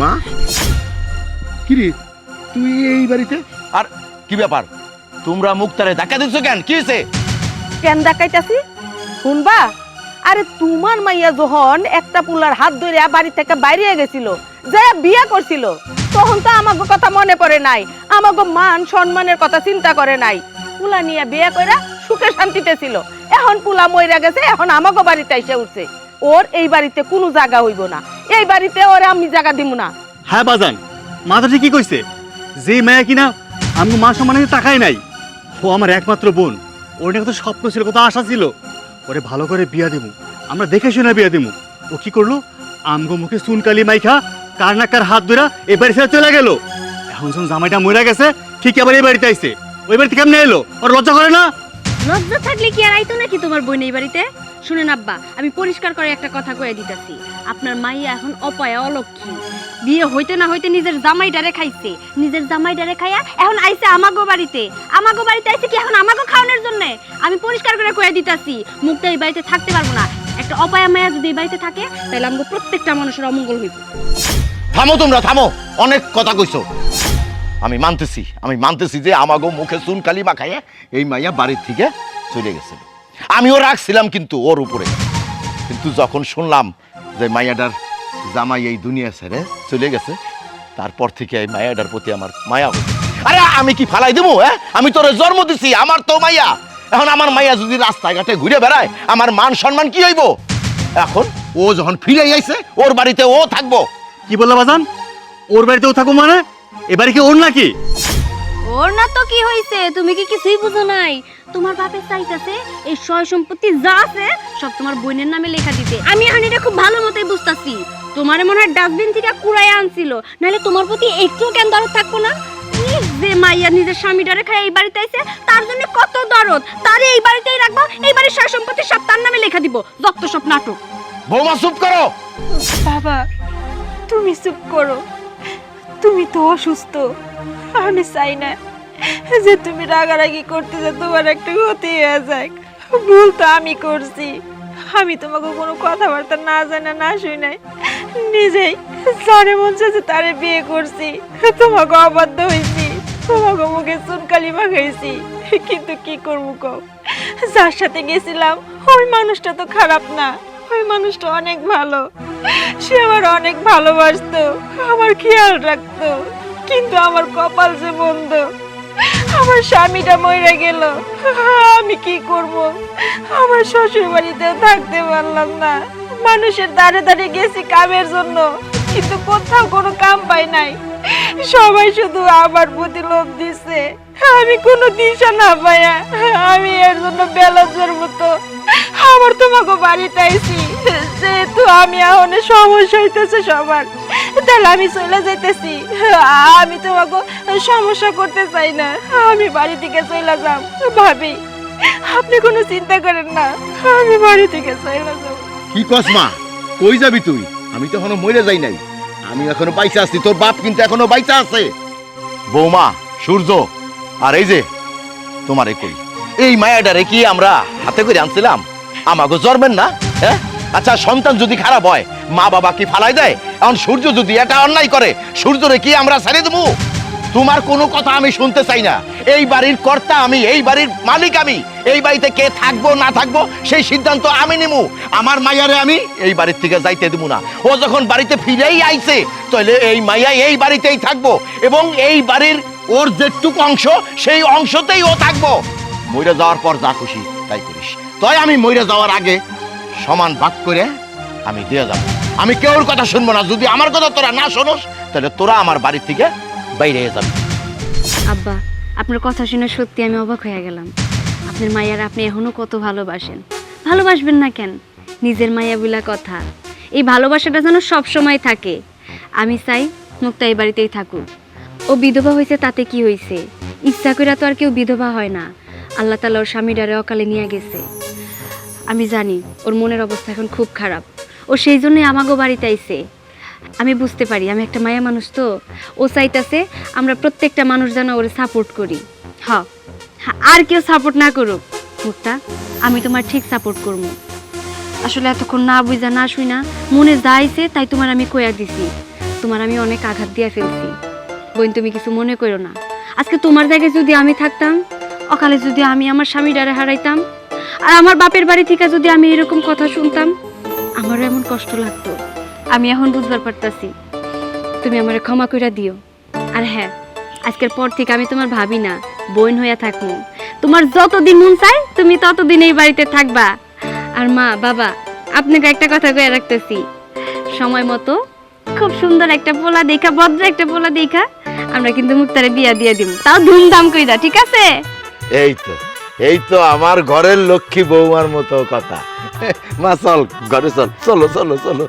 মা? কিরে তুই এই বাড়িতে? আর কি ব্যাপার? তোমরা মুক্তারে ধাক্কা দিচ্ছ কেন? কি হয়েছে কেন দেখাইতাছি শুনবা? আরে তোমার মাইয়া যখন একটা পুলার হাত ধরে বাড়ি থেকে বাইরে গেছিল যে বিয়ে করছিল তখন তো আমাকে কথা মনে পড়ে নাই। আমাকে মান সম্মানের কথা চিন্তা করে নাই। পুলা নিয়ে বিয়ে কইরা সুখে শান্তিতে ছিল। এখন পুলা মইরা গেছে এখন আমাকে বাড়িতে এসে উঠছে। ওর এই বাড়িতে কোনো জায়গা হইব না। এই বাড়িতে ওরে আমি জায়গা দিব না। হ্যাঁ বাজান। মা তো ঠিকই কইছে? যে মায়া কিনা আমি মা সমানে তাকাই নাই ও আমার একমাত্র বোন। ওর নিয়ে কত স্বপ্ন ছিল কত আশা ছিল। ওরে ভালো করে বিয়া দেবো আমরা দেখে শুনে বিয়া দেবো ও কি করল? আমগো মুখে সুনকালি মাইখা কার না কার হাত ধরা এ বাড়ি ছেড়ে চলে গেল। এখন যখন জামাইটা মরে গেছে ঠিক আবার এই বাড়িতে আইছে। ওই বাড়িতে কেমনে এলো? ওর লজ্জা করে না? লজ্জা থাকলে কি আর আইতো নাকি তোমার বোন এই বাড়িতে? শুনেন আব্বা, আমি পরিষ্কার করে একটা কথা কয়ে দিতেছি। আপনার মাইয়া এখন অপয়া অলক্ষী। বিয়ে হইতে না হইতে নিজের জামাই ডারে খাইছে। নিজের জামাই ডারে খাইয়া এখন আইছে আমাগো বাড়িতে। আমাগো বাড়িতে আইছে কি এখন আমাগো খাওয়ানোর জন্য? আমি পরিষ্কার করে কয়ে দিতাছি মুখটা এই বাড়িতে থাকতে পারব না। একটা অপয়া মায়া যদি এই বাড়িতে থাকে তাহলে আমাকে প্রত্যেকটা মানুষের অমঙ্গল হইব। থামো তোমরা, থামো। অনেক কথা কইছো। আমি মানতেছি আমি মানতেছি যে আমাগো মুখে চুন কালি মাখাইয়া এই মাইয়া বাড়ির থেকে চলে গেছিল আমিও রাখছিলাম কিন্তু ওর উপরে। কিন্তু যখন শুনলাম যে মাইয়াটার জামাই এই দুনিয়া ছেড়ে চলে গেছে, তারপর থেকে এই মায়াটার প্রতি আমার মায়া হয়েছে আরে আমি কি ফালাই দেবো হ্যাঁ? আমি তোরে জন্ম দিছি, আমার তো মাইয়া। এখন আমার মাইয়া যদি রাস্তাঘাটে ঘুরে বেড়ায়, আমার মান সম্মান কি হইব? এখন ও যখন ফিরে আইছে, ওর বাড়িতে ও থাকব। কি বলল বাজান? ওর বাড়িতেও থাকব মানে? এবারে কি ওর নাকি? ওর না তো কি হইছে? তুমি কি কিছুই বুঝো নাই। তোমার বাপের চাইতাছে এই সয় সম্পত্তি যা আছে সব তোমার বোনের নামে লেখা দিতে। আমি এখন এটা খুব ভালো মতোই বুঝতাছি। তোমার মনে হয় ডাস্টবিন থেকে কুড়াই আনছিল। নাহলে তোমার প্রতি একটু কেন দরদ থাকব না? যে মাইয়া নিজের স্বামী ডরে খায় এই বাড়িতে আইছে তার জন্য কত দরদ। তারে এই বাড়িতেই রাখব এই বাড়ির সয় সম্পত্তি সব তার নামে লেখা দিব যত সব নাটক। বৌমা চুপ করো! বাবা তুমি চুপ করো। তুমি তো অসুস্থ। আমি চাই না যে তুমি রাগারাগি করতে যে তোমার একটা ক্ষতি হয়ে যায় ভুল তো আমি করছি। আমি তোমাকে কোনো কথাবার্তা না জানা, না শুই নাই নিজেই জানে মন চাইছে তারে বিয়ে করছি। তোমাকে অবাধ্য হয়েছি। তোমাকে মুখে চুনকালি মাখাইছি। কিন্তু কি করব কও? যার সাথে গেছিলাম, ওই মানুষটা তো খারাপ না। ওই মানুষটা অনেক ভালো। সে আমার অনেক ভালোবাসতো, আমার খেয়াল রাখতো। কিন্তু আমার কপাল যে বন্ধ, আমার স্বামীটা মরে গেল। আমি কি করব? আমার শ্বশুর বাড়িতেও থাকতে পারলাম না। মানুষের দাঁড়ে দাঁড়িয়ে গেছি কামের জন্য, কিন্তু কোথাও কোনো কাম পাই নাই। সবাই শুধু আমার প্রতি লোভ দিছে। আমি কোনো দিশা না পাইয়া আমি এর জন্য বেলজ্জের মতো। আমার তোমাকে বাড়িতে আইছি, যেহেতু আমি এখন সমস্যা হইতেছে সবার। তাহলে আমি চলে যাইতেছি। আমি তোমাকে সমস্যা করতে চাই না। আমি বাড়ি থেকে চলে যাব ভাবি, আপনি কোনো চিন্তা করেন না। আমি বাড়ি থেকে চলে যাব কি কস মা? কই যাবি তুই? আমি তো এখনও মরে যাই নাই। আমি এখনও বাইচা আছি। তোর বাপ কিন্তু এখনও বাইচা আছে। বৌমা, সূর্য, আর এই যে, তোমার কই? এই মায়াডারে কি আমরা হাতে করে আনছিলাম? আমাকে জন্মেন না হ্যাঁ? আচ্ছা সন্তান যদি খারাপ হয়, মা বাবা কি ফালাই দেয়? এখন সূর্য যদি এটা অন্যায় করে, সূর্যরে কি আমরা ছেড়ে দেবো? তোমার কোনো কথা আমি শুনতে চাই না। এই বাড়ির কর্তা আমি, এই বাড়ির মালিক আমি। এই বাড়িতে কে থাকব, না থাকব, সেই সিদ্ধান্ত আমি নিমু। আমার মাইয়ারে আমি এই বাড়ির থেকে যাইতে দেবো না। ও যখন বাড়িতে ফিরেই আইছে তাহলে এই মাইয়া এই বাড়িতেই থাকব এবং এই বাড়ির ওর যেটুকু অংশ, সেই অংশতেই ও থাকব। মইরে যাওয়ার পর যা খুশি তাই করিস। তাই আমি মইরে যাওয়ার আগে সমান ভাগ করে আমি দিয়ে যাব। আমি কেউর কথা শুনব না। যদি আমার কথা তোরা না শোনস, তাহলে তোরা আমার বাড়ি থেকে বাইরে যাবি। আব্বা, আপনার কথা শুনে সত্যি আমি অবাক হয়ে গেলাম। আপনার মায়ের আপনি এখনও কত ভালোবাসেন। ভালোবাসবেন না কেন? নিজের মায়া বিলা কথা। এই ভালোবাসাটা যেন সব সময় থাকে। আমি চাই মুক্তা এই বাড়িতেই থাকুক। ও বিধবা হয়েছে, তাতে কি হয়েছে? ইচ্ছা করে তো আর কেউ বিধবা হয় না। আল্লাহ তালা ওর স্বামীটারে অকালে নিয়ে গেছে। আমি জানি, ওর মনের অবস্থা এখন খুব খারাপ। ও সেই জন্যই আমাগো বাড়িতে আইছে। আমি বুঝতে পারি, আমি একটা মায়া মানুষ তো। ও চাইতাছে আমরা প্রত্যেকটা মানুষ যেন ওরে সাপোর্ট করি। হ, আর কেউ সাপোর্ট না করুক। মুক্তা, আমি তোমার ঠিক সাপোর্ট করব। আসলে এতক্ষণ না বুঝা, না শুই না, মনে যা আইছে তাই তোমার আমি কয়া দিছি। তোমার আমি অনেক আঘাত দিয়ে ফেলছি। বোন, তুমি কিছু মনে করো না। আজকে তোমার জায়গায় যদি আমি থাকতাম, অকালে যদি আমি আমার স্বামী ডারে হারাইতাম আর আমার বাপের বাড়ি থেকে যদি আমি এরকম কথা শুনতাম, আমারও এমন কষ্ট লাগতো। আমি এখন বুঝবার পারতাছি। তুমি আমারে ক্ষমা কইরা দিও। আর হ্যাঁ আজকের পর থেকে আমি তোমার ভাবি না, বোন হইয়া থাকব তোমার যতদিন মন চায়, তুমি ততদিন এই বাড়িতে থাকবা। আর মা, বাবা, আপনাকে একটা কথা কয়ে রাখতেছি। সময় মতো খুব সুন্দর একটা পোলা দেখা, ভদ্র একটা পোলা দেখা, আমরা কিন্তু মুক্তারে বিয়া দিয়ে দিব তাও ধুমধাম কইরা, ঠিক আছে? এই তো। এই তো আমার ঘরের লক্ষ্মী বৌমার মতো কথা। মা, চল, ঘরে চল। চলো চলো চলো।